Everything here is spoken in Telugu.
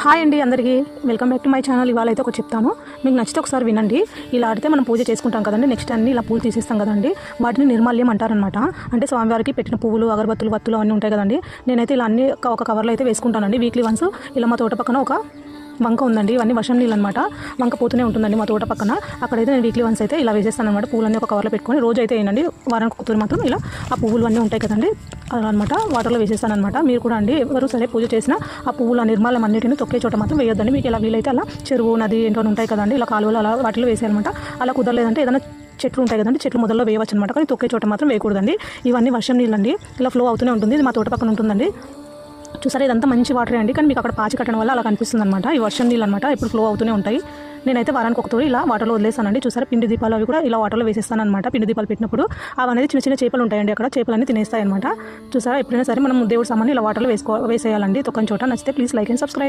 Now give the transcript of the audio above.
హాయ్ అండి అందరికీ. Welcome back to my channel. ఇవాళ అయితే ఒక చెప్తాను. మీకు నచ్చితే ఒకసారి వినండి. ఇలా ఆడితే మనం పూజ చేసుకుంటాం కదండి. నెక్స్ట్ అన్ని ఇలా పూలు తీసేస్తాం కదండి. వాటిని నిర్మాల్యం అంటారనమాట అంటే స్వామివారికి పెట్టిన పువ్వులు అగరబత్తులు వత్తులు అన్నీ ఉంటాయి కదండి. నేనైతే ఇలా అన్ని ఒక- ఒక కవర్లో అయితే వేసుకుంటానండి. వీక్లీ వన్స్ ఇలా మా తోట పక్కన ఒక వంక ఉందండి ఇవన్నీ వర్షం నీళ్ళు అనమాట వంక పోతూనే ఉంటుందండి మా తోట పక్కన. అక్కడైతే నేను వీక్లీ వన్స్ అయితే ఇలా వేసేస్తాను అనమాట పూలన్నీ ఒక కవర్లో పెట్టుకొని రోజు అయితే ఏంటండి వారానికి ఒకసారి మాత్రం ఇలా ఆ పువ్వులు అన్నీ ఉంటాయి కదండి అలా అనమాట వాటర్లో వేసేస్తాను అనమాట మీరు కూడా అండి ఎవరు సరే పూజ చేసినా ఆ పువ్వుల ఆ నిర్మాలం అన్నిటిని తొక్కే చోట మాత్రం వేయొద్దండి. మీకు ఇలా వీలైతే అలా చెరువు నది ఏంటో ఉంటాయి కదండి ఇలా కాలువలు అలా వాటిలో వేసేయాలన్నమాట. అలా కుదరలేదంటే ఏదైనా చెట్లు ఉంటాయి కదండి చెట్లు మొదల్లో వేయవచ్చు అనమాట కానీ తొక్కే చోట మాత్రం వేయకూడదండి. ఇవన్నీ వర్షం నీళ్ళండి ఇలా ఫ్లో అవుతూనే ఉంటుంది. ఇది మా తోట పక్కన ఉంటుందండి. చూసారా ఇదంతా మంచి వాటరే అండి. కానీ మీకు అక్కడ పాచి కట్టడం వల్ల అలా కనిపిస్తుంది అనమాట ఈ వర్షం నీళ్ళు అనమాట ఇప్పుడు ఫ్లో అవుతూనే ఉంటాయి. నేనైతే వారానికి ఒకతో ఇలా వాటర్లో వదిలేసానండి. చూసారా పిండి దీపాలు అవి కూడా ఇలా వాటర్లో వేసేస్తాను అనమాట పిండి దీపాలు పెట్టినప్పుడు అవి అనేది చిన్న చిన్న చేపలు ఉంటాయండి అక్కడ. చేపలన్నీ తినేస్తాయి అనమాట చూసారా ఎప్పుడైనా సరే మనం దేవుడి సామాన్ని ఇలా వాటర్లో వేసుకో వేసేయాలండి. తొక్కని చోట నచ్చితే ప్లీజ్ లైక్ అండ్ సబ్స్క్రైబ్